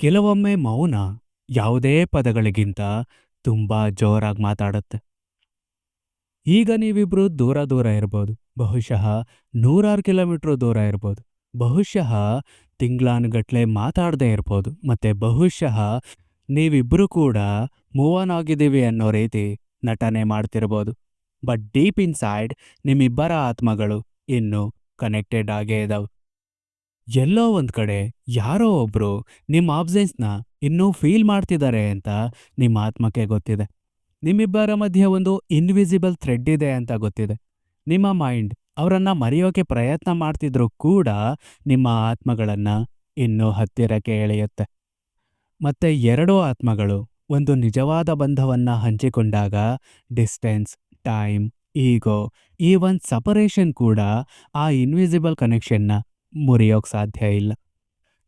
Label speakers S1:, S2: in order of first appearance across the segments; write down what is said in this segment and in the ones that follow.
S1: ಕೆಲವೊಮ್ಮೆ ಮೌನ ಯಾವುದೇ ಪದಗಳಿಗಿಂತ ತುಂಬಾ ಜೋರಾಗಿ ಮಾತಾಡುತ್ತೆ. ಈಗ ನೀವಿಬ್ರು ದೂರ ದೂರ ಇರ್ಬೋದು. ಬಹುಶಃ ನೂರಾರು ಕಿಲೋಮೀಟ್ರ್ ದೂರ ಇರ್ಬೋದು. ಬಹುಶಃ ತಿಂಗ್ಳಾನುಗಟ್ಲೆ ಮಾತಾಡದೇ ಇರ್ಬೋದು. ಮತ್ತೆ ಬಹುಶಃ ನೀವಿಬ್ಬರು ಕೂಡ ಮೂವ್ ಆನ್ ಆಗಿದ್ದೀವಿ ಅನ್ನೋ ರೀತಿ ನಟನೆ ಮಾಡ್ತಿರ್ಬೋದು. ಬಟ್ ಡೀಪ್ ಇನ್ಸೈಡ್ ನಿಮ್ಮಿಬ್ಬರ ಆತ್ಮಗಳು ಇನ್ನೂ ಕನೆಕ್ಟೆಡ್ ಆಗೇ ಇದಾವೆ. ಎಲ್ಲೋ ಒಂದ್ ಕಡೆ ಯಾರೋ ಒಬ್ರು ನಿಮ್ಮ ಆಬ್ಸೆನ್ಸ್ನ ಇನ್ನೂ ಫೀಲ್ ಮಾಡ್ತಿದ್ದಾರೆ ಅಂತ ನಿಮ್ಮ ಆತ್ಮಕ್ಕೆ ಗೊತ್ತಿದೆ. ನಿಮ್ಮಿಬ್ಬರ ಮಧ್ಯೆ ಒಂದು ಇನ್ವಿಸಿಬಲ್ ಥ್ರೆಡ್ ಇದೆ ಅಂತ ಗೊತ್ತಿದೆ. ನಿಮ್ಮ ಮೈಂಡ್ ಅವರನ್ನ ಮರೆಯೋಕೆ ಪ್ರಯತ್ನ ಮಾಡ್ತಿದ್ರೂ ಕೂಡ ನಿಮ್ಮ ಆತ್ಮಗಳನ್ನ ಇನ್ನೂ ಹತ್ತಿರಕ್ಕೆ ಎಳೆಯುತ್ತೆ. ಮತ್ತೆ ಎರಡೂ ಆತ್ಮಗಳು ಒಂದು ನಿಜವಾದ ಬಂಧವನ್ನ ಹಂಚಿಕೊಂಡಾಗ ಡಿಸ್ಟೆನ್ಸ್ ಟೈಮ್ ಈಗೋ ಈ ಒಂದು ಸಪರೇಷನ್ ಕೂಡ ಆ ಇನ್ವಿಸಿಬಲ್ ಕನೆಕ್ಷನ್ನ ಮುರಿಯೋಕ್ ಸಾಧ್ಯ ಇಲ್ಲ.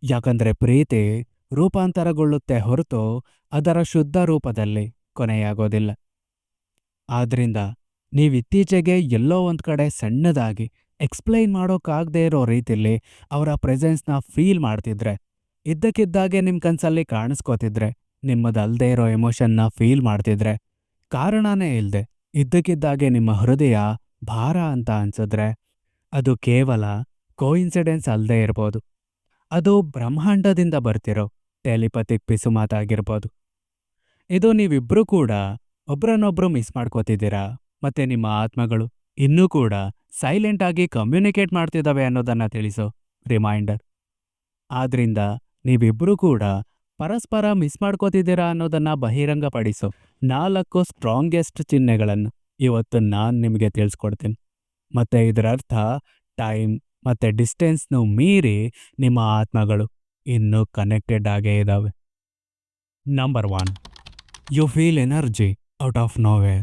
S1: ಯಾಕಂದ್ರೆ ಪ್ರೀತಿ ರೂಪಾಂತರಗೊಳ್ಳುತ್ತೆ ಹೊರತು ಅದರ ಶುದ್ಧ ರೂಪದಲ್ಲಿ ಕೊನೆಯಾಗೋದಿಲ್ಲ. ಆದ್ರಿಂದ ನೀವಿತ್ತೀಚೆಗೆ ಎಲ್ಲೋ ಒಂದು ಕಡೆ ಸಣ್ಣದಾಗಿ ಎಕ್ಸ್ಪ್ಲೈನ್ ಮಾಡೋಕ್ಕಾಗದೇ ಇರೋ ರೀತಿಲಿ ಅವರ ಪ್ರೆಸೆನ್ಸ್ನ ಫೀಲ್ ಮಾಡ್ತಿದ್ರೆ, ಇದ್ದಕ್ಕಿದ್ದಾಗೆ ನಿಮ್ಮ ಕನಸಲ್ಲಿ ಕಾಣಿಸ್ಕೋತಿದ್ರೆ ನಿಮ್ಮದಲ್ಲದೆ ಇರೋ ಎಮೋಷನ್ನ ಫೀಲ್ ಮಾಡ್ತಿದ್ರೆ, ಕಾರಣನೇ ಇಲ್ಲದೆ ಇದ್ದಕ್ಕಿದ್ದಾಗೆ ನಿಮ್ಮ ಹೃದಯ ಭಾರ ಅಂತ ಅನ್ಸಿದ್ರೆ ಅದು ಕೇವಲ ಕೋಇನ್ಸಿಡೆನ್ಸ್ ಅಲ್ಲದೆ ಇರ್ಬೋದು. ಅದು ಬ್ರಹ್ಮಾಂಡದಿಂದ ಬರ್ತಿರೋ ಟೆಲಿಪತಿಕ್ ಪಿಸುಮಾತಾಗಿರ್ಬೋದು ಇದು ನೀವಿಬ್ರು ಕೂಡ ಒಬ್ರನ್ನೊಬ್ರು ಮಿಸ್ ಮಾಡ್ಕೋತಿದ್ದೀರಾ? ಮತ್ತೆ ನಿಮ್ಮ ಆತ್ಮಗಳು ಇನ್ನೂ ಕೂಡ ಸೈಲೆಂಟ್ ಆಗಿ ಕಮ್ಯುನಿಕೇಟ್ ಮಾಡ್ತಿದ್ದಾವೆ ಅನ್ನೋದನ್ನ ತಿಳಿಸೋ ರಿಮೈಂಡರ್ ಆದ್ರಿಂದ ನೀವಿಬ್ರು ಕೂಡ ಪರಸ್ಪರ ಮಿಸ್ ಮಾಡ್ಕೋತಿದ್ದೀರಾ ಅನ್ನೋದನ್ನ ಬಹಿರಂಗಪಡಿಸೋ. ನಾಲ್ಕು ಸ್ಟ್ರಾಂಗೆಸ್ಟ್ ಚಿಹ್ನೆಗಳನ್ನು ಇವತ್ತು ನಾನು ನಿಮಗೆ ತಿಳಿಸ್ಕೊಡ್ತೀನಿ. ಮತ್ತೆ ಇದರರ್ಥ ಟೈಮ್ ಮತ್ತೆ ಡಿಸ್ಟೆನ್ಸ್ನು ಮೀರಿ ನಿಮ್ಮ ಆತ್ಮಗಳು ಇನ್ನೂ ಕನೆಕ್ಟೆಡ್ ಆಗೇ ಇದ್ದಾವೆ number one you feel energy out of nowhere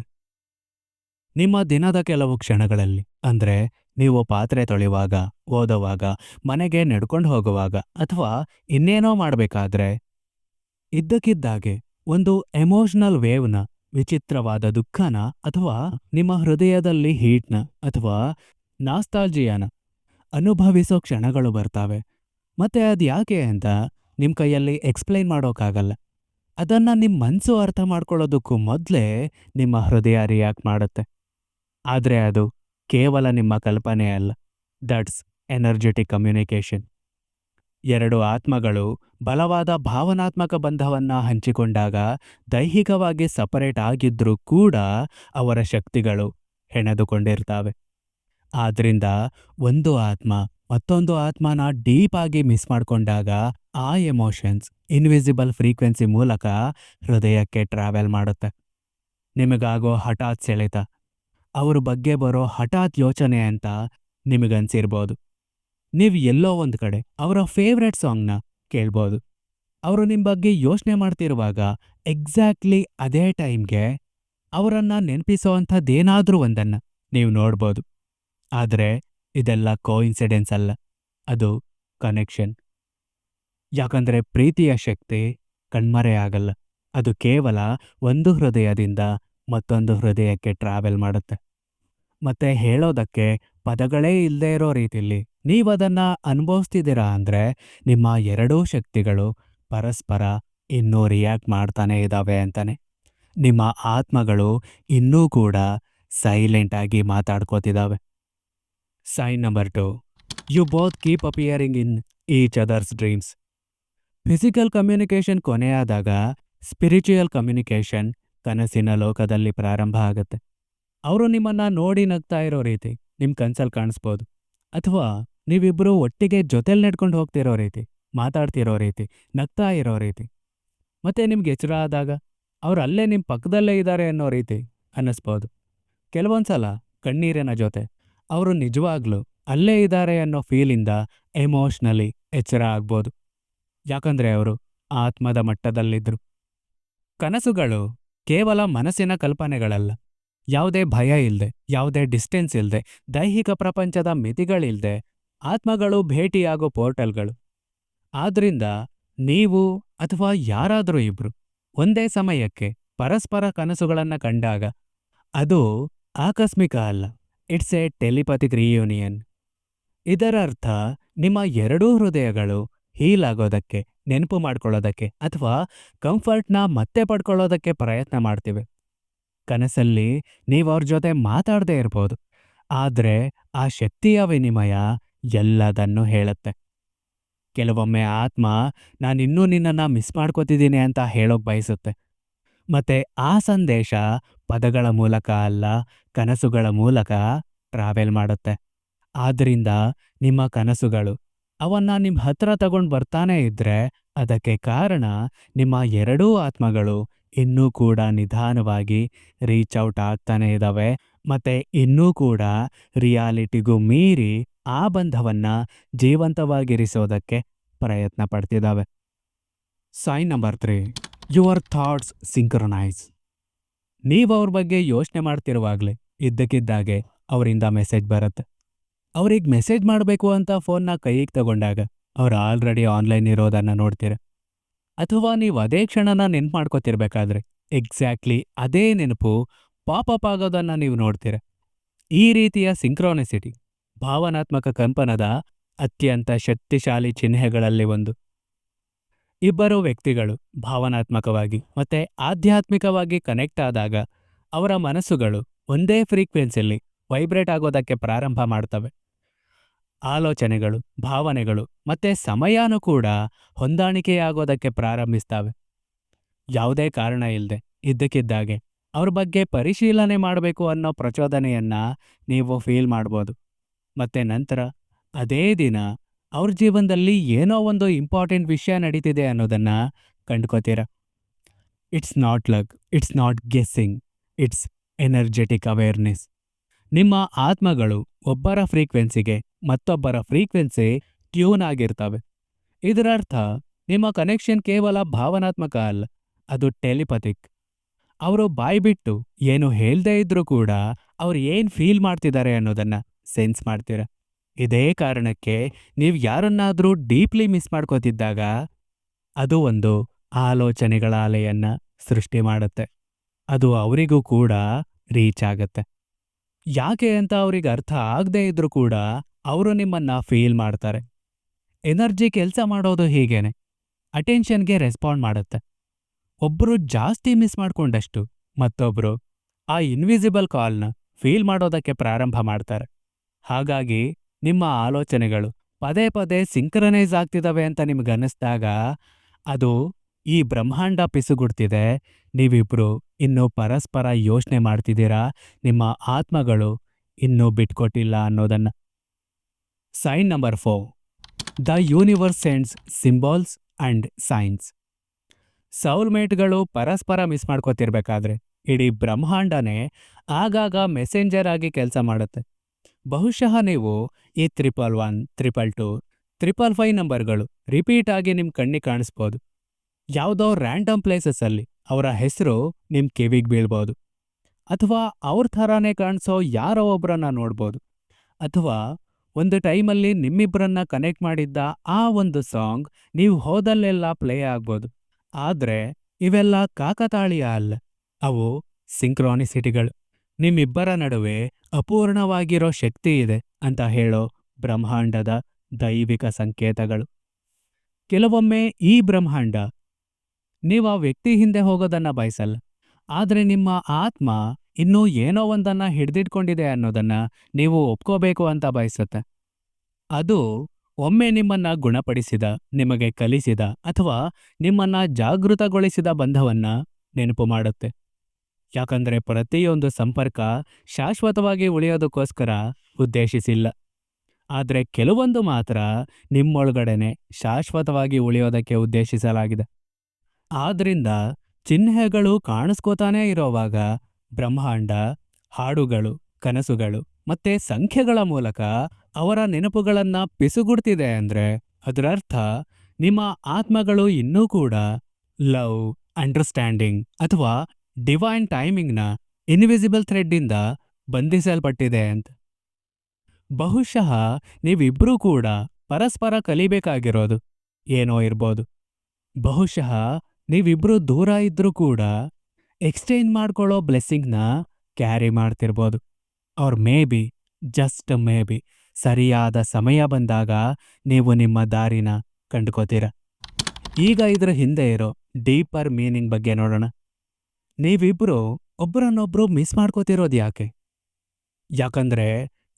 S1: ನಿಮ್ಮ ದಿನದ ಕೆಲವು ಕ್ಷಣಗಳಲ್ಲಿ, ಅಂದ್ರೆ ನೀವು ಪಾತ್ರೆ ತೊಳೆಯುವಾಗ, ಓದುವಾಗ, ಮನೆಗೆ ನಡ್ಕೊಂಡು ಹೋಗುವಾಗ ಅಥವಾ ಇನ್ನೇನೋ ಮಾಡಬೇಕಾದ್ರೆ, ಇದ್ದಕ್ಕಿದ್ದಾಗೆ ಒಂದು ಎಮೋಷನಲ್ ವೇವ್ನ ವಿಚಿತ್ರವಾದ ದುಃಖನ ಅಥವಾ ನಿಮ್ಮ ಹೃದಯದಲ್ಲಿ ಹೀಟ್ನ ಅಥವಾ ನಾಸ್ತಾಲ್ಜಿಯಾನ ಅನುಭವಿಸೋ ಕ್ಷಣಗಳು ಬರ್ತಾವೆ. ಮತ್ತೆ ಅದು ಯಾಕೆ ಅಂತ ನಿಮ್ಮ ಕೈಯಲ್ಲಿ ಎಕ್ಸ್ಪ್ಲೈನ್ ಮಾಡೋಕ್ಕಾಗಲ್ಲ. ಅದನ್ನ ನಿಮ್ಮ ಮನಸ್ಸು ಅರ್ಥ ಮಾಡ್ಕೊಳ್ಳೋದಕ್ಕೂ ಮೊದಲೇ ನಿಮ್ಮ ಹೃದಯ ರಿಯಾಕ್ಟ್ ಮಾಡುತ್ತೆ. ಆದ್ರೆ ಅದು ಕೇವಲ ನಿಮ್ಮ ಕಲ್ಪನೆ ಅಲ್ಲ. ದಟ್ಸ್ ಎನರ್ಜೆಟಿಕ್ ಕಮ್ಯುನಿಕೇಷನ್ ಎರಡು ಆತ್ಮಗಳು ಬಲವಾದ ಭಾವನಾತ್ಮಕ ಬಂಧವನ್ನ ಹಂಚಿಕೊಂಡಾಗ ದೈಹಿಕವಾಗಿ ಸಪರೇಟ್ ಆಗಿದ್ರೂ ಕೂಡ ಅವರ ಶಕ್ತಿಗಳು ಹೆಣೆದುಕೊಂಡಿರ್ತಾವೆ. ಆದ್ರಿಂದ ಒಂದು ಆತ್ಮ ಮತ್ತೊಂದು ಆತ್ಮನ ಡೀಪ್ ಆಗಿ ಮಿಸ್ ಮಾಡ್ಕೊಂಡಾಗ ಆ ಎಮೋಷನ್ಸ್ ಇನ್ವಿಸಿಬಲ್ ಫ್ರೀಕ್ವೆನ್ಸಿ ಮೂಲಕ ಹೃದಯಕ್ಕೆ ಟ್ರಾವೆಲ್ ಮಾಡುತ್ತೆ. ನಿಮಗಾಗೋ ಹಠಾತ್ ಸೆಳೆತ. ಅವ್ರ ಬಗ್ಗೆ ಬರೋ ಹಠಾತ್ ಯೋಚನೆ ಅಂತ ನಿಮಗನ್ಸಿರ್ಬೋದು. ನೀವು ಎಲ್ಲೋ ಒಂದು ಕಡೆ ಅವರ ಫೇವ್ರೆಟ್ ಸಾಂಗ್ನ ಕೇಳ್ಬೋದು. ಅವರು ನಿಮ್ಮ ಬಗ್ಗೆ ಯೋಚನೆ ಮಾಡ್ತಿರುವಾಗ ಎಕ್ಸಾಕ್ಟ್ಲಿ ಅದೇ ಟೈಮ್ಗೆ ಅವರನ್ನು ನೆನಪಿಸೋ ಅಂಥದ್ದೇನಾದರೂ ಒಂದನ್ನ ನೀವು ನೋಡ್ಬೋದು. ಆದರೆ ಇದೆಲ್ಲ ಕೋಇನ್ಸಿಡೆನ್ಸ್ ಅಲ್ಲ. ಅದು ಕನೆಕ್ಷನ್ ಯಾಕಂದ್ರೆ ಪ್ರೀತಿಯ ಶಕ್ತಿ ಕಣ್ಮರೆಯಾಗಲ್ಲ ಅದು ಕೇವಲ ಒಂದು ಹೃದಯದಿಂದ ಮತ್ತೊಂದು ಹೃದಯಕ್ಕೆ ಟ್ರಾವೆಲ್ ಮಾಡುತ್ತೆ. ಮತ್ತೆ ಹೇಳೋದಕ್ಕೆ ಪದಗಳೇ ಇಲ್ಲದೆ ಇರೋ ನೀವು ನೀವದನ್ನ ಅನುಭವಿಸ್ತಿದ್ದೀರಾ ಅಂದ್ರೆ ನಿಮ್ಮ ಎರಡೂ ಶಕ್ತಿಗಳು ಪರಸ್ಪರ ಇನ್ನೂ ರಿಯಾಕ್ಟ್ ಮಾಡ್ತಾನೆ ಇದ್ದಾವೆ ಅಂತಾನೆ. ನಿಮ್ಮ ಆತ್ಮಗಳು ಇನ್ನೂ ಕೂಡ ಸೈಲೆಂಟ್ ಆಗಿ ಮಾತಾಡ್ಕೋತಿದ್ದಾವೆ sign number two you both keep appearing in each others dreams physical communication ಕೊನೆಯಾದಾಗ spiritual communication ಕನಸಿನ ಲೋಕದಲ್ಲಿ ಪ್ರಾರಂಭ ಆಗುತ್ತೆ. ಅವರು ನಿಮ್ಮನ್ನ ನೋಡಿ ನಗ್ತಾ ಇರೋ ರೀತಿ ನಿಮ್ಮ ಕನ್ಸಲ್ಲಿ ಕಾಣಿಸ್ಬೋದು. ಅಥವಾ ನೀವಿಬ್ರು ಒಟ್ಟಿಗೆ ಜೊತೆಲ್ ನಡ್ಕೊಂಡು ಹೋಗ್ತಿರೋ ರೀತಿ, ಮಾತಾಡ್ತಿರೋ ರೀತಿ, ನಗ್ತಾ ಇರೋ ರೀತಿ. ಮತ್ತೆ ನಿಮ್ಗೆ ಎಚ್ಚರ ಆದಾಗ ಅವ್ರು ಅಲ್ಲೇ ನಿಮ್ಮ ಪಕ್ಕದಲ್ಲೇ ಇದ್ದಾರೆ ಅನ್ನೋ ರೀತಿ ಅನ್ನಿಸ್ಬೋದು. ಕೆಲವೊಂದ್ಸಲ ಕಣ್ಣೀರಿನ ಜೊತೆ. ಅವರು ನಿಜವಾಗ್ಲೂ ಅಲ್ಲೇ ಇದ್ದಾರೆ ಅನ್ನೋ ಫೀಲಿಂದ ಎಮೋಷ್ನಲಿ ಎಚ್ಚರ ಆಗ್ಬೋದು. ಯಾಕಂದ್ರೆ ಅವರು ಆತ್ಮದ ಮಟ್ಟದಲ್ಲಿದ್ದರು ಕನಸುಗಳು ಕೇವಲ ಮನಸ್ಸಿನ ಕಲ್ಪನೆಗಳಲ್ಲ. ಯಾವುದೇ ಭಯ ಇಲ್ಲದೆ ಯಾವುದೇ ಡಿಸ್ಟೆನ್ಸ್ ಇಲ್ಲದೆ ದೈಹಿಕ ಪ್ರಪಂಚದ ಮಿತಿಗಳಿಲ್ಲದೆ ಆತ್ಮಗಳು ಭೇಟಿಯಾಗೋ ಪೋರ್ಟಲ್ಗಳು ಆದ್ರಿಂದ ನೀವು ಅಥವಾ ಯಾರಾದರೂ ಇಬ್ರು ಒಂದೇ ಸಮಯಕ್ಕೆ ಪರಸ್ಪರ ಕನಸುಗಳನ್ನು ಕಂಡಾಗ ಅದು ಆಕಸ್ಮಿಕ ಅಲ್ಲ. ಇಟ್ಸ್ ಎ ಟೆಲಿಪಥಿಕ್ ರಿಯೂನಿಯನ್ ಇದರ ಅರ್ಥ ನಿಮ್ಮ ಎರಡೂ ಹೃದಯಗಳು ಹೀಲ್ ಆಗೋದಕ್ಕೆ, ನೆನಪು ಮಾಡ್ಕೊಳ್ಳೋದಕ್ಕೆ ಅಥವಾ ಕಂಫರ್ಟ್ನ ಮತ್ತೆ ಪಡ್ಕೊಳ್ಳೋದಕ್ಕೆ ಪ್ರಯತ್ನ ಮಾಡ್ತೀವಿ. ಕನಸಲ್ಲಿ ನೀವು ಅವ್ರ ಜೊತೆ ಮಾತಾಡದೇ ಇರ್ಬೋದು. ಆದರೆ ಆ ಶಕ್ತಿಯ ವಿನಿಮಯ ಎಲ್ಲದನ್ನೂ ಹೇಳುತ್ತೆ. ಕೆಲವೊಮ್ಮೆ ಆತ್ಮ, ನಾನಿನ್ನೂ ನಿನ್ನನ್ನು ಮಿಸ್ ಮಾಡ್ಕೋತಿದ್ದೀನಿ ಅಂತ ಹೇಳೋಕೆ ಬಯಸುತ್ತೆ. ಮತ್ತೆ ಆ ಸಂದೇಶ ಪದಗಳ ಮೂಲಕ ಅಲ್ಲ, ಕನಸುಗಳ ಮೂಲಕ ಟ್ರಾವೆಲ್ ಮಾಡುತ್ತೆ. ಆದ್ದರಿಂದ ನಿಮ್ಮ ಕನಸುಗಳು, ಅವನ್ನ ನಿಮ್ಮ ಹತ್ರ ತಗೊಂಡು ಬರ್ತಾನೆ ಇದ್ರೆ ಅದಕ್ಕೆ ಕಾರಣ ನಿಮ್ಮ ಎರಡೂ ಆತ್ಮಗಳು ಇನ್ನೂ ಕೂಡ ನಿಧಾನವಾಗಿ ರೀಚ್ ಔಟ್ ಆಗ್ತಾನೆ ಇದ್ದಾವೆ ಮತ್ತೆ ಇನ್ನೂ ಕೂಡ ರಿಯಾಲಿಟಿಗೂ ಮೀರಿ ಆ ಬಂಧವನ್ನ ಜೀವಂತವಾಗಿರಿಸೋದಕ್ಕೆ ಪ್ರಯತ್ನ ಪಡ್ತಿದ್ದಾವೆ sign number three your thoughts synchronise ನೀವು ಅವ್ರ ಬಗ್ಗೆ ಯೋಚನೆ ಮಾಡ್ತಿರುವಾಗಲೇ ಇದ್ದಕ್ಕಿದ್ದಾಗೆ ಅವರಿಂದ ಮೆಸೇಜ್ ಬರುತ್ತೆ. ಅವ್ರಿಗೆ ಮೆಸೇಜ್ ಮಾಡಬೇಕು ಅಂತ ಫೋನ್ನ ಕೈಗೆ ತಗೊಂಡಾಗ ಅವ್ರು ಆಲ್ರೆಡಿ ಆನ್ಲೈನ್ ಇರೋದನ್ನ ನೋಡ್ತೀರ. ಅಥವಾ ನೀವು ಅದೇ ಕ್ಷಣನ ನೆನ್ಪು ಮಾಡ್ಕೋತಿರ್ಬೇಕಾದ್ರೆ ಎಕ್ಸಾಕ್ಟ್ಲಿ ಅದೇ ನೆನಪು ಪಾಪಪ್ ಆಗೋದನ್ನ ನೀವು ನೋಡ್ತೀರ. ಈ ರೀತಿಯ ಸಿಂಕ್ರೋನಿಸಿಟಿ ಭಾವನಾತ್ಮಕ ಕಂಪನದ ಅತ್ಯಂತ ಶಕ್ತಿಶಾಲಿ ಚಿಹ್ನೆಗಳಲ್ಲಿ ಒಂದು. ಇಬ್ಬರು ವ್ಯಕ್ತಿಗಳು ಭಾವನಾತ್ಮಕವಾಗಿ ಮತ್ತೆ ಆಧ್ಯಾತ್ಮಿಕವಾಗಿ ಕನೆಕ್ಟ್ ಆದಾಗ ಅವರ ಮನಸ್ಸುಗಳು ಒಂದೇ ಫ್ರೀಕ್ವೆನ್ಸಿಯಲ್ಲಿ ವೈಬ್ರೇಟ್ ಆಗೋದಕ್ಕೆ ಪ್ರಾರಂಭ ಮಾಡ್ತವೆ. ಆಲೋಚನೆಗಳು, ಭಾವನೆಗಳು ಮತ್ತೆ ಸಮಯನೂ ಕೂಡ ಹೊಂದಾಣಿಕೆಯಾಗೋದಕ್ಕೆ ಪ್ರಾರಂಭಿಸ್ತವೆ. ಯಾವುದೇ ಕಾರಣ ಇಲ್ಲದೆ ಇದ್ದಕ್ಕಿದ್ದಾಗೆ ಅವ್ರ ಬಗ್ಗೆ ಪರಿಶೀಲನೆ ಮಾಡಬೇಕು ಅನ್ನೋ ಪ್ರಚೋದನೆಯನ್ನ ನೀವು ಫೀಲ್ ಮಾಡ್ಬೋದು. ಮತ್ತೆ ನಂತರ ಅದೇ ದಿನ ಅವ್ರ ಜೀವನದಲ್ಲಿ ಏನೋ ಒಂದು ಇಂಪಾರ್ಟೆಂಟ್ ವಿಷಯ ನಡೀತಿದೆ ಅನ್ನೋದನ್ನ ಕಂಡ್ಕೋತೀರ? It's not luck it's not guessing it's energetic awareness ನಿಮ್ಮ ಆತ್ಮಗಳು ಒಬ್ಬರ ಫ್ರೀಕ್ವೆನ್ಸಿಗೆ ಮತ್ತೊಬ್ಬರ ಫ್ರೀಕ್ವೆನ್ಸಿ ಟ್ಯೂನ್ ಆಗಿರ್ತವೆ. ಇದರರ್ಥ, ನಿಮ್ಮ ಕನೆಕ್ಷನ್ ಕೇವಲ ಭಾವನಾತ್ಮಕ ಅಲ್ಲ, ಅದು ಟೆಲಿಪಥಿಕ್ ಅವರು ಬಾಯ್ಬಿಟ್ಟು ಏನು ಹೇಳ್ದೇ ಇದ್ರೂ ಕೂಡ ಅವ್ರು ಏನು ಫೀಲ್ ಮಾಡ್ತಿದ್ದಾರೆ ಅನ್ನೋದನ್ನ ಸೆನ್ಸ್ ಮಾಡ್ತೀರ? ಇದೇ ಕಾರಣಕ್ಕೆ ನೀವು ಯಾರನ್ನಾದರೂ ಡೀಪ್ಲಿ ಮಿಸ್ ಮಾಡ್ಕೋತಿದ್ದಾಗ ಅದು ಒಂದು ಆಲೋಚನೆಗಳ ಅಲೆಯನ್ನು ಸೃಷ್ಟಿ ಮಾಡುತ್ತೆ. ಅದು ಅವರಿಗೂ ಕೂಡ ರೀಚ್ ಆಗತ್ತೆ. ಯಾಕೆ ಅಂತ ಅವ್ರಿಗೆ ಅರ್ಥ ಆಗದೇ ಇದ್ರೂ ಕೂಡ ಅವರು ನಿಮ್ಮನ್ನ ಫೀಲ್ ಮಾಡ್ತಾರೆ. ಎನರ್ಜಿ ಕೆಲಸ ಮಾಡೋದು ಹೀಗೇನೆ. ಅಟೆನ್ಷನ್ಗೆ ರೆಸ್ಪಾಂಡ್ ಮಾಡುತ್ತೆ. ಒಬ್ಬರು ಜಾಸ್ತಿ ಮಿಸ್ ಮಾಡ್ಕೊಂಡಷ್ಟು ಮತ್ತೊಬ್ಬರು ಆ ಇನ್ವಿಸಿಬಲ್ ಕಾಲ್ನ ಫೀಲ್ ಮಾಡೋದಕ್ಕೆ ಪ್ರಾರಂಭ ಮಾಡ್ತಾರೆ. ಹಾಗಾಗಿ ನಿಮ್ಮ ಆಲೋಚನೆಗಳು ಪದೇ ಪದೇ ಸಿಂಕ್ರನೈಸ್ ಆಗ್ತಿದ್ದಾವೆ ಅಂತ ನಿಮ್ಗೆ ಅನ್ನಿಸ್ದಾಗ ಅದು ಈ ಬ್ರಹ್ಮಾಂಡ ಪಿಸುಗುಡ್ತಿದೆ, ನೀವಿಬ್ರು ಇನ್ನು ಪರಸ್ಪರ ಯೋಚನೆ ಮಾಡ್ತಿದ್ದೀರಾ, ನಿಮ್ಮ ಆತ್ಮಗಳು ಇನ್ನೂ ಬಿಟ್ಕೊಟ್ಟಿಲ್ಲ ಅನ್ನೋದನ್ನ. Sign number four. The universe sends symbols and signs. ಸೌಲ್ಮೇಟ್ಗಳು ಪರಸ್ಪರ ಮಿಸ್ ಮಾಡ್ಕೋತಿರ್ಬೇಕಾದ್ರೆ, ಇಡೀ ಬ್ರಹ್ಮಾಂಡನೇ ಆಗಾಗ ಮೆಸೆಂಜರ್ ಆಗಿ ಕೆಲಸ ಮಾಡುತ್ತೆ. ಬಹುಶಃ ನೀವು ಈ triple one, triple two, triple five ನಂಬರ್ಗಳು repeat ಆಗಿ ನಿಮ್ಮ ಕಣ್ಣಿಗೆ ಕಾಣಿಸ್ಬೋದು. ಯಾವುದೋ ರ್ಯಾಂಡಮ್ ಪ್ಲೇಸಸ್ಸಲ್ಲಿ ಅವರ ಹೆಸರು ನಿಮ್ಮ ಕಿವಿಗೆ ಬೀಳ್ಬೋದು. ಅಥವಾ ಅವ್ರ ಥರಾನೇ ಕಾಣಿಸೋ ಯಾರೋ ಒಬ್ಬರನ್ನ ನೋಡ್ಬೋದು. ಅಥವಾ ಒಂದು ಟೈಮಲ್ಲಿ ನಿಮ್ಮಿಬ್ಬರನ್ನ ಕನೆಕ್ಟ್ ಮಾಡಿದ್ದ ಆ ಒಂದು ಸಾಂಗ್ ನೀವು ಹೋದಲ್ಲೆಲ್ಲ ಪ್ಲೇ ಆಗ್ಬೋದು. ಆದ್ರೆ ಇವೆಲ್ಲ ಕಾಕತಾಳೀಯ ಅಲ್ಲ. ಅವು ಸಿಂಕ್ರಾನಿಸಿಟಿಗಳು. ನಿಮ್ಮಿಬ್ಬರ ನಡುವೆ ಅಪೂರ್ಣವಾಗಿರೋ ಶಕ್ತಿ ಇದೆ ಅಂತ ಹೇಳೋ ಬ್ರಹ್ಮಾಂಡದ ದೈವಿಕ ಸಂಕೇತಗಳು. ಕೆಲವೊಮ್ಮೆ ಈ ಬ್ರಹ್ಮಾಂಡ, ನೀವು ಆ ವ್ಯಕ್ತಿ ಹಿಂದೆ ಹೋಗೋದನ್ನ ಬಯಸಲ್ಲ, ಆದರೆ ನಿಮ್ಮ ಆತ್ಮ ಇನ್ನೂ ಏನೋ ಒಂದನ್ನ ಹಿಡ್ದಿಟ್ಕೊಂಡಿದೆ ಅನ್ನೋದನ್ನ ನೀವು ಒಪ್ಕೋಬೇಕು ಅಂತ ಬಯಸುತ್ತೆ. ಅದು ಒಮ್ಮೆ ನಿಮ್ಮನ್ನ ಗುಣಪಡಿಸಿದ, ನಿಮಗೆ ಕಲಿಸಿದ ಅಥವಾ ನಿಮ್ಮನ್ನ ಜಾಗೃತಗೊಳಿಸಿದ ಬಂಧವನ್ನ ನೆನಪು ಮಾಡುತ್ತೆ. ಯಾಕಂದ್ರೆ ಪ್ರತಿಯೊಂದು ಸಂಪರ್ಕ ಶಾಶ್ವತವಾಗಿ ಉಳಿಯೋದಕ್ಕೋಸ್ಕರ ಉದ್ದೇಶಿಸಿಲ್ಲ. ಆದರೆ ಕೆಲವೊಂದು ಮಾತ್ರ ನಿಮ್ಮೊಳಗಡೆನೆ ಶಾಶ್ವತವಾಗಿ ಉಳಿಯೋದಕ್ಕೆ ಉದ್ದೇಶಿಸಲಾಗಿದೆ. ಆದ್ದರಿಂದ ಚಿಹ್ನೆಗಳು ಕಾಣಿಸ್ಕೋತಾನೇ ಇರೋವಾಗ ಬ್ರಹ್ಮಾಂಡ, ಹಾಡುಗಳು, ಕನಸುಗಳು ಮತ್ತೆ ಸಂಖ್ಯೆಗಳ ಮೂಲಕ ಅವರ ನೆನಪುಗಳನ್ನು ಪಿಸುಗುಡ್ತಿದೆ ಅಂದ್ರೆ ಅದರರ್ಥ ನಿಮ್ಮ ಆತ್ಮಗಳು ಇನ್ನೂ ಕೂಡ ಲವ್, ಅಂಡರ್ಸ್ಟ್ಯಾಂಡಿಂಗ್ ಅಥವಾ ಡಿವೈನ್ ಟೈಮಿಂಗ್ನ ಇನ್ವಿಸಿಬಲ್ ಥ್ರೆಡ್ಡಿಂದ ಬಂಧಿಸಲ್ಪಟ್ಟಿದೆ ಅಂತ. ಬಹುಶಃ ನೀವಿಬ್ಬರೂ ಕೂಡ ಪರಸ್ಪರ ಕಲಿಬೇಕಾಗಿರೋದು, ಏನೋ ಇರ್ಬೋದು. ಬಹುಶಃ ನೀವಿಬ್ಬರು ದೂರ ಇದ್ರೂ ಕೂಡ ಎಕ್ಸ್ಚೇಂಜ್ ಮಾಡ್ಕೊಳ್ಳೋ ಬ್ಲೆಸ್ಸಿಂಗ್ನ ಕ್ಯಾರಿ ಮಾಡ್ತಿರ್ಬೋದು. ಅವ್ರ maybe just maybe ಸರಿಯಾದ ಸಮಯ ಬಂದಾಗ ನೀವು ನಿಮ್ಮ ದಾರಿನ ಕಂಡುಕೋತೀರ. ಈಗ ಇದರ ಹಿಂದೆ ಇರೋ ಡೀಪರ್ ಮೀನಿಂಗ್ ಬಗ್ಗೆ ನೋಡೋಣ. ನೀವಿಬ್ರು ಒಬ್ಬರನ್ನೊಬ್ರು ಮಿಸ್ ಮಾಡ್ಕೋತಿರೋದು ಯಾಕೆ? ಯಾಕಂದ್ರೆ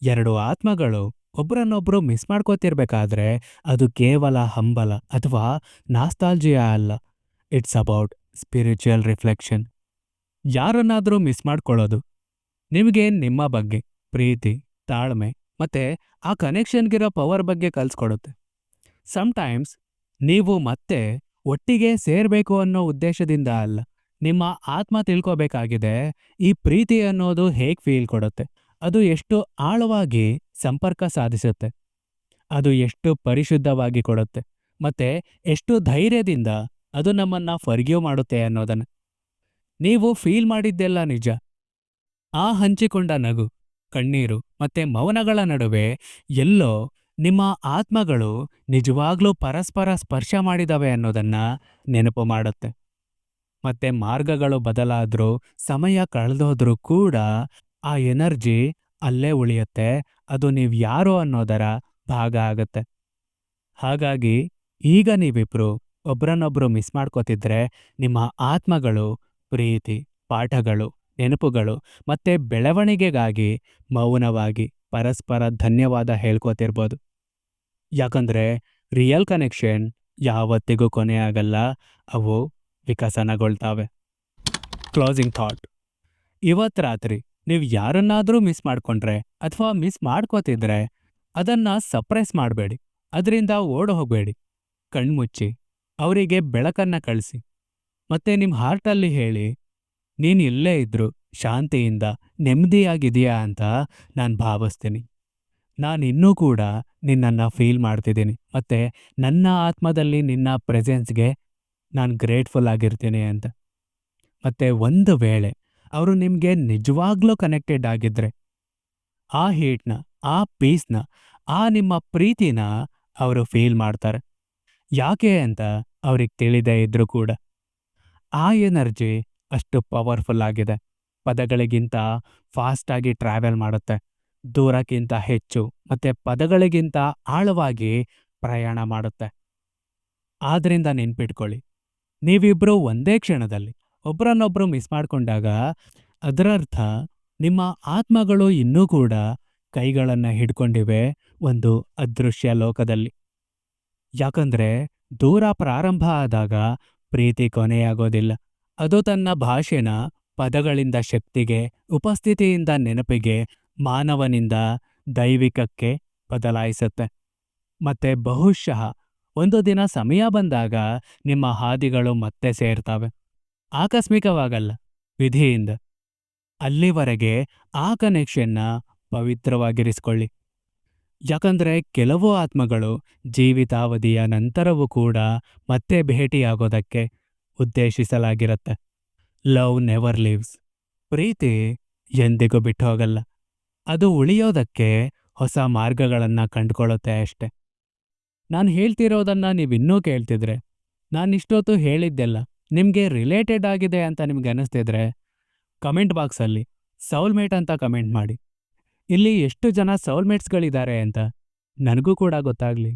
S1: ಎರಡು ಆತ್ಮಗಳು ಒಬ್ಬರನ್ನೊಬ್ರು ಮಿಸ್ ಮಾಡ್ಕೋತಿರ್ಬೇಕಾದ್ರೆ ಅದು ಕೇವಲ ಹಂಬಲ ಅಥವಾ ನಾಸ್ತಾಲ್ಜಿಯಾ ಅಲ್ಲ. ಇಟ್ಸ್ ಅಬೌಟ್ ಸ್ಪಿರಿಚುವಲ್ ರಿಫ್ಲೆಕ್ಷನ್ ಯಾರನ್ನಾದರೂ ಮಿಸ್ ಮಾಡ್ಕೊಳ್ಳೋದು. ನಿಮಗೆ ನಿಮ್ಮ ಬಗ್ಗೆ ಪ್ರೀತಿ, ತಾಳ್ಮೆ ಮತ್ತೆ ಆ ಕನೆಕ್ಷನ್ಗಿರೋ ಪವರ್ ಬಗ್ಗೆ ಕಲ್ಸ್ಕೊಡುತ್ತೆ. ಸಮ್ಟೈಮ್ಸ್ ನೀವು ಮತ್ತೆ ಒಟ್ಟಿಗೆ ಸೇರಬೇಕು ಅನ್ನೋ ಉದ್ದೇಶದಿಂದ ಅಲ್ಲ. ನಿಮ್ಮ ಆತ್ಮ ತಿಳ್ಕೋಬೇಕಾಗಿದೆ. ಈ ಪ್ರೀತಿ ಅನ್ನೋದು ಹೇಗ್ ಫೀಲ್ ಕೊಡುತ್ತೆ? ಅದು ಎಷ್ಟು ಆಳವಾಗಿ ಸಂಪರ್ಕ ಸಾಧಿಸುತ್ತೆ. ಅದು ಎಷ್ಟು ಪರಿಶುದ್ಧವಾಗಿ ಕೊಡುತ್ತೆ. ಮತ್ತೆ ಎಷ್ಟು ಧೈರ್ಯದಿಂದ ಅದು ನಮ್ಮನ್ನ ಫರ್ಗ್ಯೂ ಮಾಡುತ್ತೆ ಅನ್ನೋದನ್ನು. ನೀವು ಫೀಲ್ ಮಾಡಿದ್ದೆಲ್ಲ ನಿಜ. ಆ ಹಂಚಿಕೊಂಡ ನಗು, ಕಣ್ಣೀರು ಮತ್ತೆ ಮೌನಗಳ ನಡುವೆ ಎಲ್ಲೋ ನಿಮ್ಮ ಆತ್ಮಗಳು ನಿಜವಾಗ್ಲೂ ಪರಸ್ಪರ ಸ್ಪರ್ಶ ಮಾಡಿದವೆ ಅನ್ನೋದನ್ನ ನೆನಪು ಮಾಡುತ್ತೆ. ಮತ್ತೆ ಮಾರ್ಗಗಳು ಬದಲಾದರೂ ಸಮಯ ಕಳೆದೋದ್ರೂ ಕೂಡ ಆ ಎನರ್ಜಿ ಅಲ್ಲೇ ಉಳಿಯುತ್ತೆ. ಅದು ನೀವು ಯಾರು ಅನ್ನೋದರ ಭಾಗ ಆಗತ್ತೆ. ಹಾಗಾಗಿ ಈಗ ನೀವಿಬ್ರು ಒಬ್ರನ್ನೊಬ್ರು ಮಿಸ್ ಮಾಡ್ಕೋತಿದ್ರೆ ನಿಮ್ಮ ಆತ್ಮಗಳು, ಪ್ರೀತಿ, ಪಾಠಗಳು, ನೆನಪುಗಳು ಮತ್ತೆ ಬೆಳವಣಿಗೆಗಾಗಿ ಮೌನವಾಗಿ ಪರಸ್ಪರ ಧನ್ಯವಾದ ಹೇಳ್ಕೋತಿರ್ಬೋದು. ಯಾಕಂದ್ರೆ ರಿಯಲ್ ಕನೆಕ್ಷನ್ ಯಾವತ್ತಿಗೂ ಕೊನೆ ಆಗಲ್ಲ ಅವು ವಿಕಸನಗೊಳ್ತಾವೆ. ಕ್ಲೋಸಿಂಗ್ ಥಾಟ್ ಇವತ್ತು ರಾತ್ರಿ ನೀವು ಯಾರನ್ನಾದರೂ ಮಿಸ್ ಮಾಡ್ಕೊಂಡ್ರೆ ಅಥವಾ ಮಿಸ್ ಮಾಡ್ಕೋತಿದ್ರೆ ಅದನ್ನ ಸಪ್ರೆಸ್ ಮಾಡಬೇಡಿ. ಅದರಿಂದ ಓಡ್ ಹೋಗಬೇಡಿ. ಕಣ್ಮುಚ್ಚಿ, ಅವರಿಗೆ ಬೆಳಕನ್ನ ಕಳಿಸಿ. ಮತ್ತೆ ನಿಮ್ಮ ಹಾರ್ಟಲ್ಲಿ ಹೇಳಿ, ನೀನು ಇಲ್ಲೇ ಇದ್ರು ಶಾಂತಿಯಿಂದ ನೆಮ್ಮದಿಯಾಗಿದೆಯಾ ಅಂತ ನಾನು ಭಾವಿಸ್ತೀನಿ. ನಾನು ಇನ್ನೂ ಕೂಡ ನಿನ್ನನ್ನು ಫೀಲ್ ಮಾಡ್ತಿದ್ದೀನಿ. ಮತ್ತೆ ನನ್ನ ಆತ್ಮದಲ್ಲಿ ನಿನ್ನ ಪ್ರೆಸೆನ್ಸ್ಗೆ ನಾನು ಗ್ರೇಟ್ಫುಲ್ ಆಗಿರ್ತೀನಿ ಅಂತ. ಮತ್ತೆ ಒಂದು ವೇಳೆ ಅವರು ನಿಮಗೆ ನಿಜವಾಗ್ಲೂ ಕನೆಕ್ಟೆಡ್ ಆಗಿದ್ರೆ, ಆ ಹೀಟ್ನ ಆ ಪೀಸ್ನ ಆ ನಿಮ್ಮ ಪ್ರೀತಿನ ಅವರು ಫೀಲ್ ಮಾಡ್ತಾರೆ. ಯಾಕೆ ಅಂತ ಅವ್ರಿಗೆ ತಿಳಿದೇ ಇದ್ರೂ ಕೂಡ, ಆ ಎನರ್ಜಿ ಅಷ್ಟು ಪವರ್ಫುಲ್ ಆಗಿದೆ. ಪದಗಳಿಗಿಂತ ಫಾಸ್ಟಾಗಿ ಟ್ರಾವೆಲ್ ಮಾಡುತ್ತೆ. ದೂರಕ್ಕಿಂತ ಹೆಚ್ಚು, ಮತ್ತೆ ಪದಗಳಿಗಿಂತ ಆಳವಾಗಿ ಪ್ರಯಾಣ ಮಾಡುತ್ತೆ. ಆದ್ರಿಂದ ನೆನ್ಪಿಟ್ಕೊಳ್ಳಿ. ನೀವಿಬ್ರು ಒಂದೇ ಕ್ಷಣದಲ್ಲಿ ಒಬ್ರನ್ನೊಬ್ರು ಮಿಸ್ ಮಾಡಿಕೊಂಡಾಗ ಅದರರ್ಥ ನಿಮ್ಮ ಆತ್ಮಗಳು ಇನ್ನೂ ಕೂಡ ಕೈಗಳನ್ನು ಹಿಡ್ಕೊಂಡಿವೆ ಒಂದು ಅದೃಶ್ಯ ಲೋಕದಲ್ಲಿ. ಯಾಕಂದ್ರೆ ದೂರ ಪ್ರಾರಂಭ ಆದಾಗ ಪ್ರೀತಿ ಕೊನೆಯಾಗೋದಿಲ್ಲ. ಅದು ತನ್ನ ಭಾಷೆನ ಪದಗಳಿಂದ ಶಕ್ತಿಗೆ, ಉಪಸ್ಥಿತಿಯಿಂದ ನೆನಪಿಗೆ, ಮಾನವನಿಂದ ದೈವಿಕಕ್ಕೆ ಬದಲಾಯಿಸುತ್ತೆ. ಮತ್ತೆ ಬಹುಶಃ ಒಂದು ದಿನ ಸಮಯ ಬಂದಾಗ ನಿಮ್ಮ ಹಾದಿಗಳು ಮತ್ತೆ ಸೇರ್ತವೆ. ಆಕಸ್ಮಿಕವಾಗಲ್ಲ. ವಿಧಿಯಿಂದ. ಅಲ್ಲಿವರೆಗೆ ಆ ಕನೆಕ್ಷನ್ನ ಪವಿತ್ರವಾಗಿರಿಸ್ಕೊಳ್ಳಿ. ಯಾಕಂದ್ರೆ ಕೆಲವು ಆತ್ಮಗಳು ಜೀವಿತಾವಧಿಯ ನಂತರವೂ ಕೂಡ ಮತ್ತೆ ಭೇಟಿಯಾಗೋದಕ್ಕೆ ಉದ್ದೇಶಿಸಲಾಗಿರುತ್ತೆ. ಲವ್ ನೆವರ್ ಲಿವ್ಸ್ ಪ್ರೀತಿ ಎಂದಿಗೂ ಬಿಟ್ಟು ಹೋಗಲ್ಲ. ಅದು ಉಳಿಯೋದಕ್ಕೆ ಹೊಸ ಮಾರ್ಗಗಳನ್ನು ಕಂಡುಕೊಳ್ಳುತ್ತೆ ಅಷ್ಟೆ. ನಾನು ಹೇಳ್ತಿರೋದನ್ನ ಇನ್ನೂ ಕೇಳ್ತಿದ್ರೆ, ನಾನು ಇಷ್ಟೊತ್ತು ಹೇಳಿದ್ದೆಲ್ಲ ನಿಮಗೆ ರಿಲೇಟೆಡ್ ಆಗಿದೆ ಅಂತ ನಿಮ್ಗೆ ಅನ್ನಿಸ್ತಿದ್ರೆ ಕಮೆಂಟ್ ಬಾಕ್ಸಲ್ಲಿ ಸೌಲ್ಮೇಟ್ ಅಂತ ಕಮೆಂಟ್ ಮಾಡಿ. ಇಲ್ಲಿ ಎಷ್ಟು ಜನ ಸೌಲ್ಮೇಟ್ಸ್ಗಳಿದ್ದಾರೆ ಅಂತ ನನಗೂ ಕೂಡ ಗೊತ್ತಾಗ್ಲಿ.